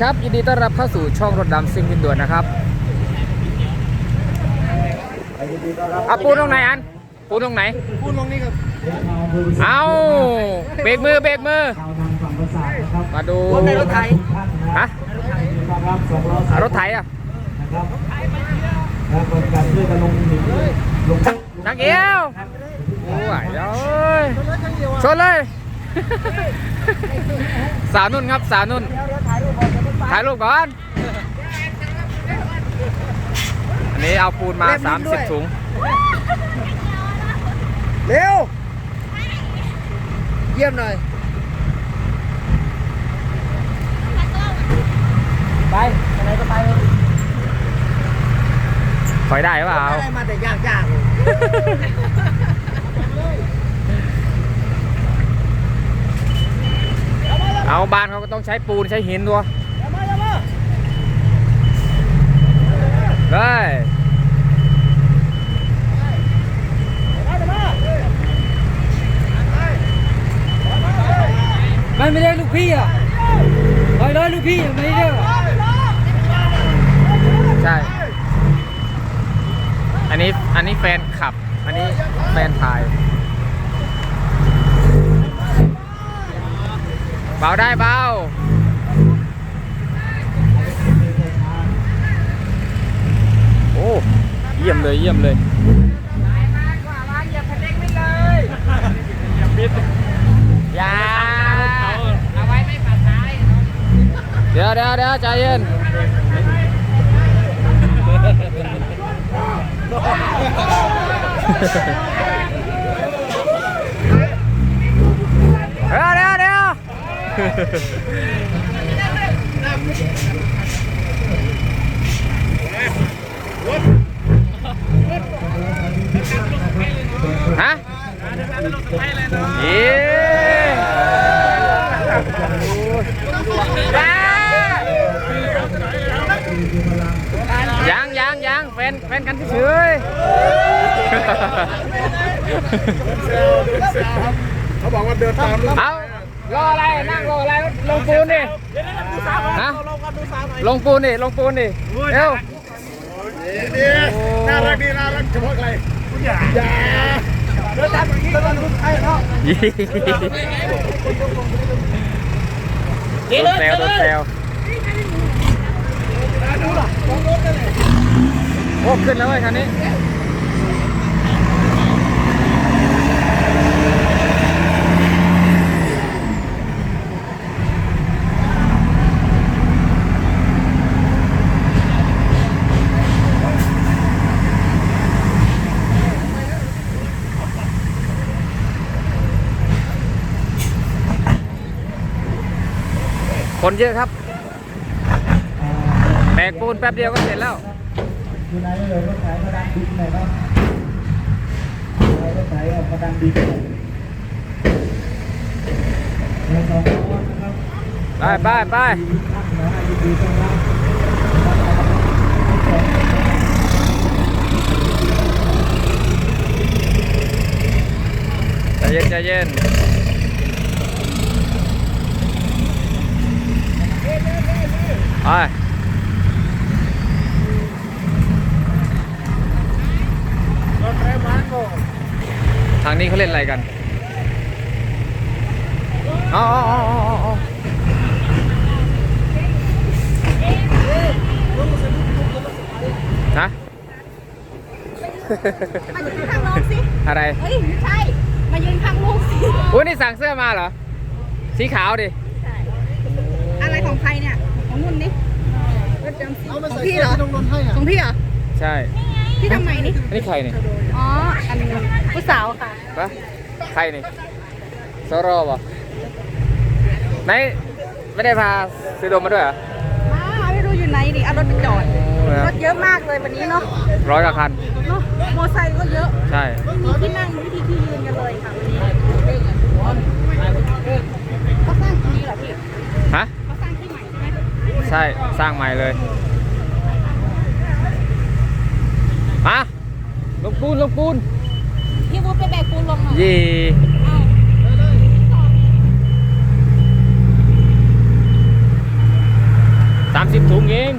ครับ ยินดีต้อนรับเข้าสู่ช่องรถดำซิ่งดินด่วนนะครับเอาปูนตรงไหนอัน ปูนตรงไหน พูดลงนี่ครับเอาเบรกมือเบรกมือ มาดูรถในรถไถฮะอะรถไถอะนักเอวโอ้ยเดี๋ยวเอ้ยชนเลย สาวนุ่นครับสาวนุ่น ถ่ายรูปก่อน อันนี้เอาปูนมา 30 ถุง เร็ว เยี่ยมหน่อย ไปไปไหนก็ไปเลยถอยได้หรือเปล่าได้มาแต่ยากยากเลยเอาบ้านเขาก็ต้องใช้ปูนใช้หินตัว ได้มันไม่ได้ลูกพี่อะไปเลยลูกพี่ไม่ได้ใช่ อันนี้อันนี้แฟนขับ อันนี้แฟนถ่ายเบาได้เบา เยี่ยมเลยเยี่ยมเลยอย่าเอาไว้ไม่ปัดท้ายเดี๋ยวเดี๋ยวเดี๋ยวใจเย็นเดี๋ยวเดี๋ยวเดี๋ยวฮะเย้ยังยังยังแฟนแฟนกันเฉย เขาบอกว่าเดินตามลูกเอารออะไรนั่งรออะไรลงปูนดิฮะลงปูนดิลงปูนดิเร็วดีน่ารักดีน่ารักเฉพาะใครอย่าอย่าเดินตามอย่างนี้ก็ต้องลูกไทยเนาะโดนแซวโดนแซวโอ้ขึ้นแล้วเว้ยคันนี้ คนเยอะครับ แบกปูนแป๊บเดียวก็เสร็จแล้วไหนเลยรถไถมาดันดินหน่อยเนาะรถไถออกมาดันดินไปไปไปใจเย็นใจเย็น ไปทางนี้เขาเล่นอะไรกันอ๋ออ๋ออ๋ออ๋ออ๋อฮะมายืนข้างลูกสิ อะไร เฮ้ยไม่ใช่ มายืนข้างลูกสิอุ้ยนี่สั่งเสื้อมาเหรอ สีขาวดิ อะไรของใครเนี่ย ของนุ่นนี่ของพี่เหรอต้องนนให้อะของพี่เหรอ ใช่ พี่ทำไมนี่ อันนี้ใครนี่อ๋อ อันผู้สาวค่ะ ปะใครนี่โซโรบอไหนไม่ได้พาซื้อดมมาด้วยเหรอ มาไม่รู้อยู่ไหนดิเอารถไปจอดรถเยอะมากเลยวันนี้เนาะ ร้อยกว่าคัน เนาะ มอเตอร์ไซค์ก็เยอะ ใช่ไม่มีที่นั่งไม่มีที่ยืนกันเลยค่ะวันนี้เขาสร้างที่นี่เหรอพี่ ฮะ เขาสร้างที่ใหม่ใช่ไหม ใช่สร้างใหม่เลยมาลงปูนลงปูนพี่วุฒิไปแบกปูนลงหน่อยยี่เอาสิบถุงเอง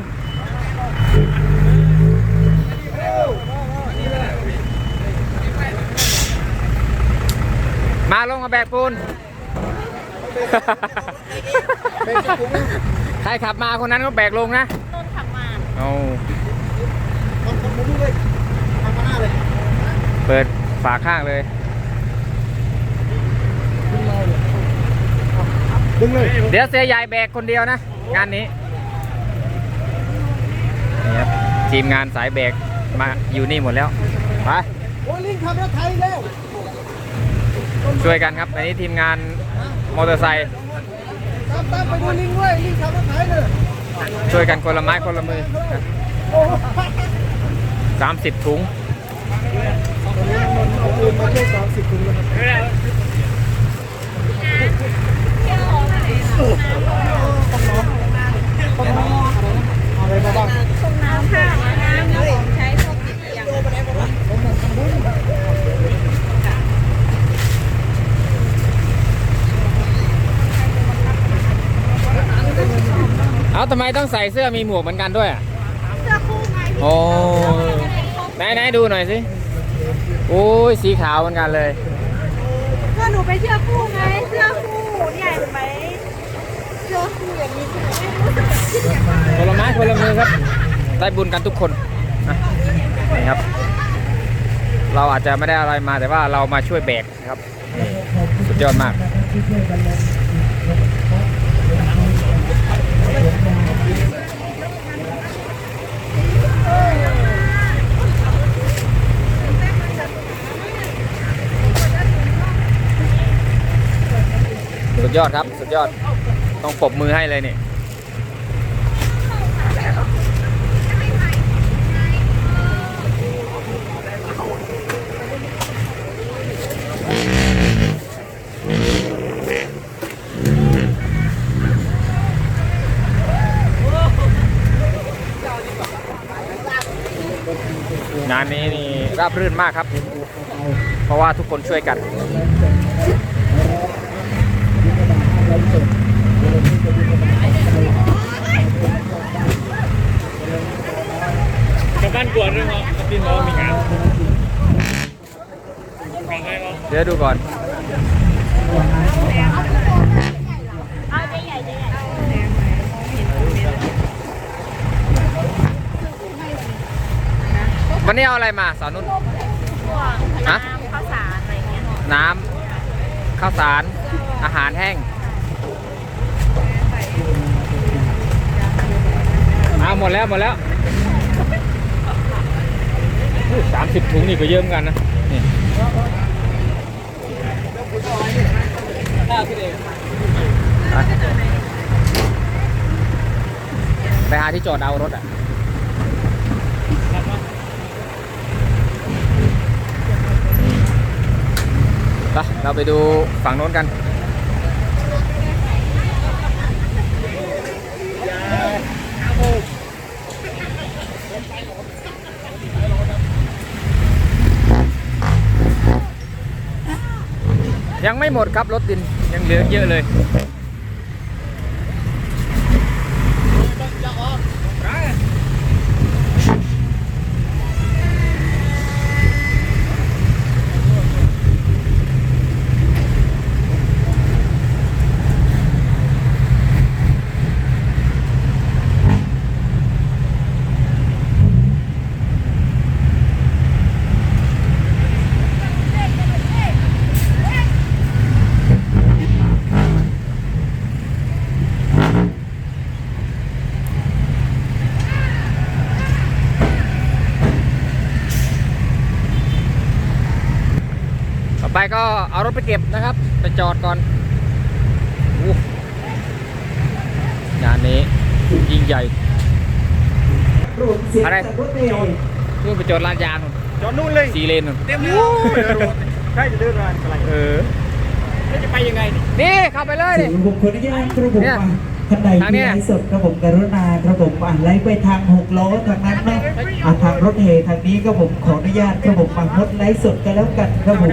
มาลงมาแบกปูน ใครขับมาคนนั้นก็แบกลงนะต้นขับมาเอาทำทำดูเลยทำมาหน้าเลย เปิดฝาข้างเลย ดึงเลย เดี๋ยวเสียใหญ่แบกคนเดียวนะ งานนี้นี่ครับทีมงานสายแบกมาอยู่นี่หมดแล้ว ไปโอ้ยลิงขับรถไทยแล้วช่วยกันครับอันนี้ทีมงานมอเตอร์ไซค์ ตามตามไปดูลิงด้วยลิงขับรถไทยเลยช่วยกันคนละไม้คนละมือโอ้สามสิบถุงเอาปืนมาช่วยสามสิบคุณเลยอะไรมาบ้าง ส่งน้ำค่ะน้ำของใช้พวกติดเตียง เอา ทำไมต้องใส่เสื้อมีหมวกเหมือนกันด้วยอะเสื้อคู่ไงโอ้ไหนไหนดูหน่อยสิโอ้ยสีขาวเหมือนกันเลยเสื้อหนูไปเสื้อคู่ไงเสื้อคู่เนี่ยเห็นไหมเสื้อคู่อย่างนี้ไม่รู้สึกแบบที่เนี่ยคนละไม้คนละมือครับ ได้บุญกันทุกคนนะนี่ครับ เราอาจจะไม่ได้อะไรมาแต่ว่าเรามาช่วยแบกนะครับ สุดยอดมาก ที่ช่วยกันลง สุดยอดครับ สุดยอด ต้องปรบมือให้เลยนี่งานนี้นี่ราบรื่นมากครับ เพราะว่าทุกคนช่วยกัน กับบ้านกวนด้วยครับกับพี่น้องมีงานฟังได้ครับเดี๋ยวดูก่อนเอาใหญ่ๆใหญ่ๆวันนี้เอาอะไรมาสาวนุ่นพวกฮะน้ำข้าวสารอะไรเงี้ยน้ำข้าวสาร อาหารแห้งเอาหมดแล้วหมดแล้ว สามสิบถุงนี่ก็เยอะเหมือนกันนะนี่ไปหาที่จอดเอารถอะไปเราไปดูฝั่งโน้นกัน ยังไม่หมดครับรถดินยังเหลือเยอะเลย ก็เอารถไปเก็บนะครับ ไปจอดก่อนอู้งานนี้ยิ่งใหญ่อะไรนู่นไปจอดลาดยางนู่นจอดนู่นเลยสี่เลนนู่นเต็มเลยใช่จะเดินมาอะไรเออจะไปยังไงนี่นี่เข้าไปเลยดิผมขออนุญาตครับผมเนี่ยอะท่านใดทางเนี้ที่ยไลฟ์สดครับผมกรุณาครับผมอะไลฟ์ไปทางหกล้อทางนั้นเนาะอะทางรถเฮทางนี้ก็ผมขออนุญาตครับผมมางดไลฟ์สดกันแล้วกันครับผม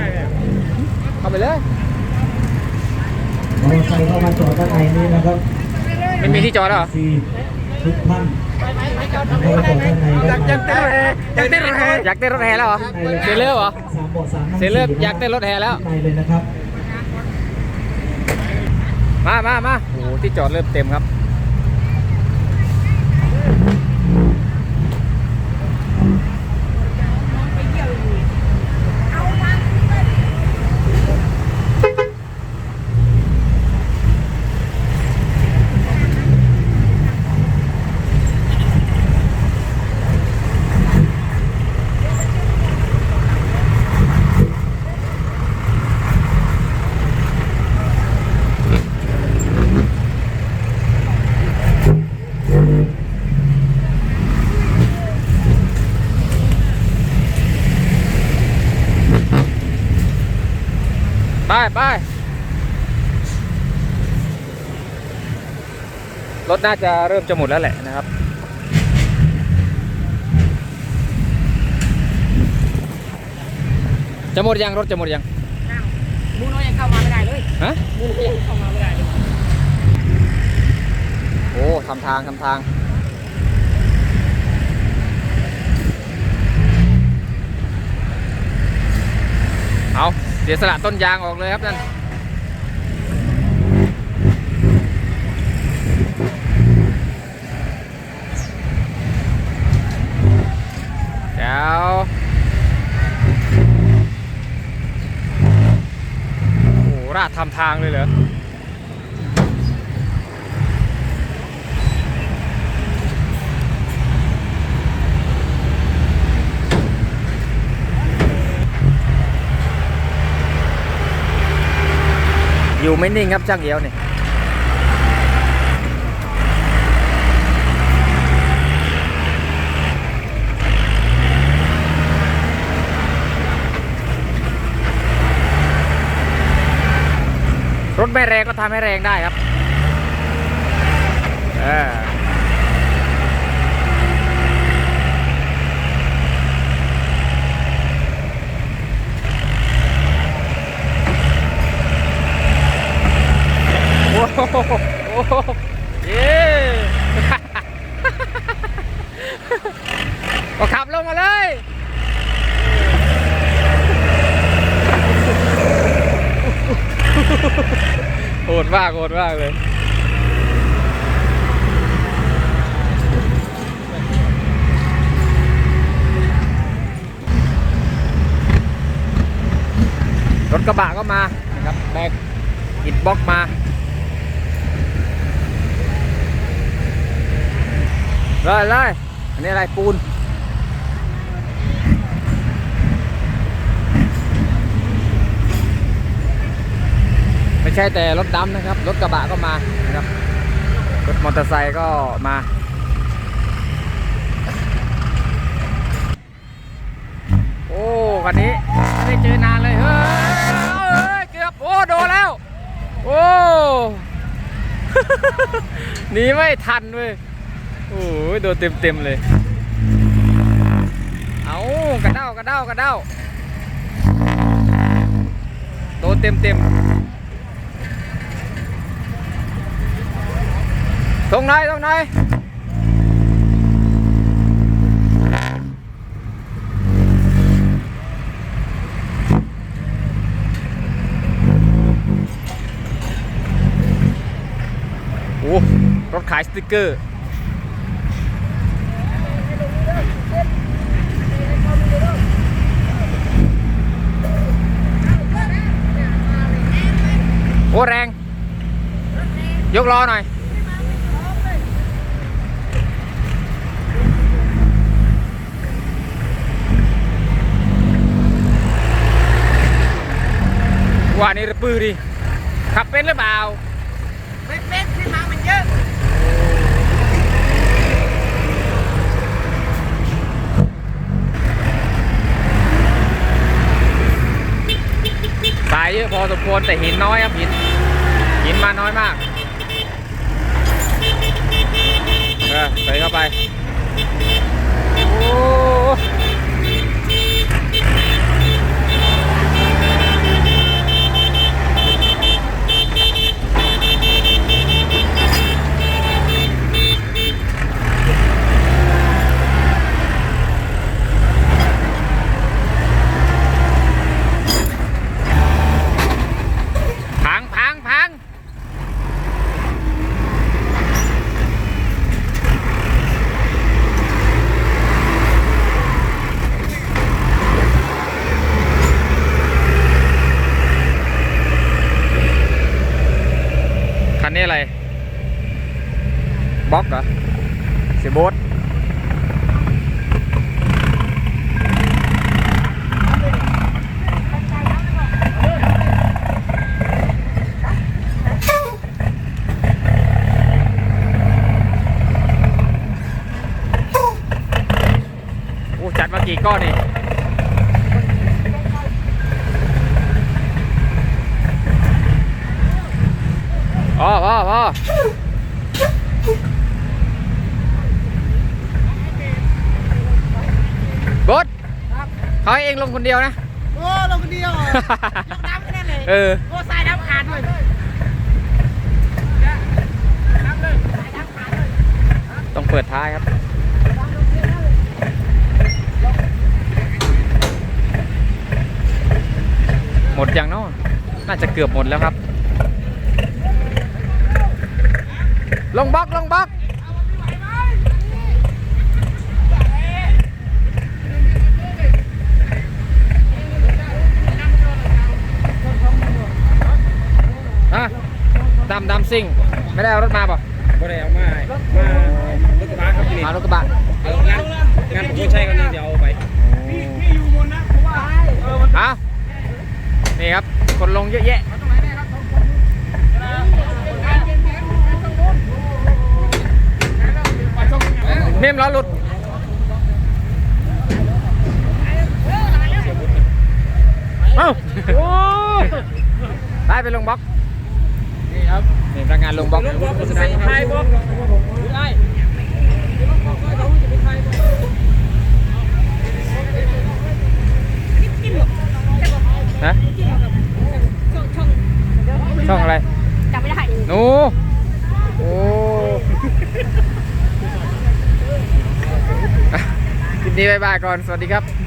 เข้าไปเลยมอเตอร์ไซค์เข้ามาจอดด้านในนี่นะครับไม่มีที่จอดแล้วเหรอสี่ทุกท่านเข้าไปด้านในได้ยังเต้นแฮยังเต้นแฮอยากเต้นรถแห่แล้วเหรอเสร็จเร็วเหรอสามเบาะสามนั่งเสร็จเร็วสี่อยากเต้นรถแห่แล้วไปเลยนะครับ มามามาโอ้โหที่จอดเริ่มเต็มครับ ไปไป รถน่าจะเริ่มจะหมดแล้วแหละนะครับ จะหมดยังรถจะหมดยังมูน้อยยังเข้ามาไม่ได้เลยฮะมูน้อยยังเข้ามาไม่ได้เลยโอ้ทำทางทำทางเอาเสียสละต้นยางออกเลยครับนั่น เดี๋ยวโอ้โหราด ทางเลยเหรออยู่ไม่นิ่งครับช่างเอียวนี่ ไม่แรงก็ทำให้แรงได้ครับ เออโหโอ้โหเย้ ก็ขับลงมาเลย โห ดมากโหดมากเลยรถกระบะก็มานะครับแบกอิดบล็อกมาเลยเลยอันนี้อะไรปูน ใช่แต่รถดำนะครับ รถกระบะก็มานะครับ รถมอเตอร์ไซค์ก็มา โอ้คันนี้ไม่ได้เจอนานเลยเฮ้ยเกือบโอ้โดนแล้ว โอ้หนีไม่ทันเว้ยโอ้ยโดนเต็มเต็มเลย เอากระเด้ากระเด้ากระเด้าโดนเต็มเต็ม ๆตรงไหนตรงไหนโอ้รถขายสติกเกอร์โอ้แรง ยกล้อหน่อย ว่านี่ระปือดิขับเป็นหรือเปล่าไม่เป็นที่มามันเยอะสายเยอะพอสมควรแต่หินน้อยครับหินหินมาน้อยมากเออใส่เข้าไปโอ้ อะไรบล็อกเหรอเสียบ๊ท พอพอพอโบดเขาให้เองลงคนเดียวนะ โอ้ลงคนเดียว ลงน้ำไม่ได้เลยเออโอ้สายน้ำขาดเลยน้ำเลยสายน้ำขาดเลยต้องเปิดท้ายครับหมดยังเนาะน่าจะเกือบหมดแล้วครับ ลงบล็อกลงบล็อกอะดำดำซิ่ง ไม่ได้เอารถมาป่ะก็ได้เอามา มารถกระบะครับพี่นี่มารถกระบะเอางานงานผมไม่ใช่ก็นี่เดี๋ยวเอาไปเอานี่ครับ คนลงเยอะแยะเมมล้อหลุดเอ้าโอ้ได้ไปลงบล็อกนี่ครับนี่พนักงานลงบล็อกลงบล็อกใส่ท้ายบล็อกได้ฮะ ช่องอะไรจำไม่ได้หนูโอ้อะคลิป นี้บายบายก่อน สวัสดีครับ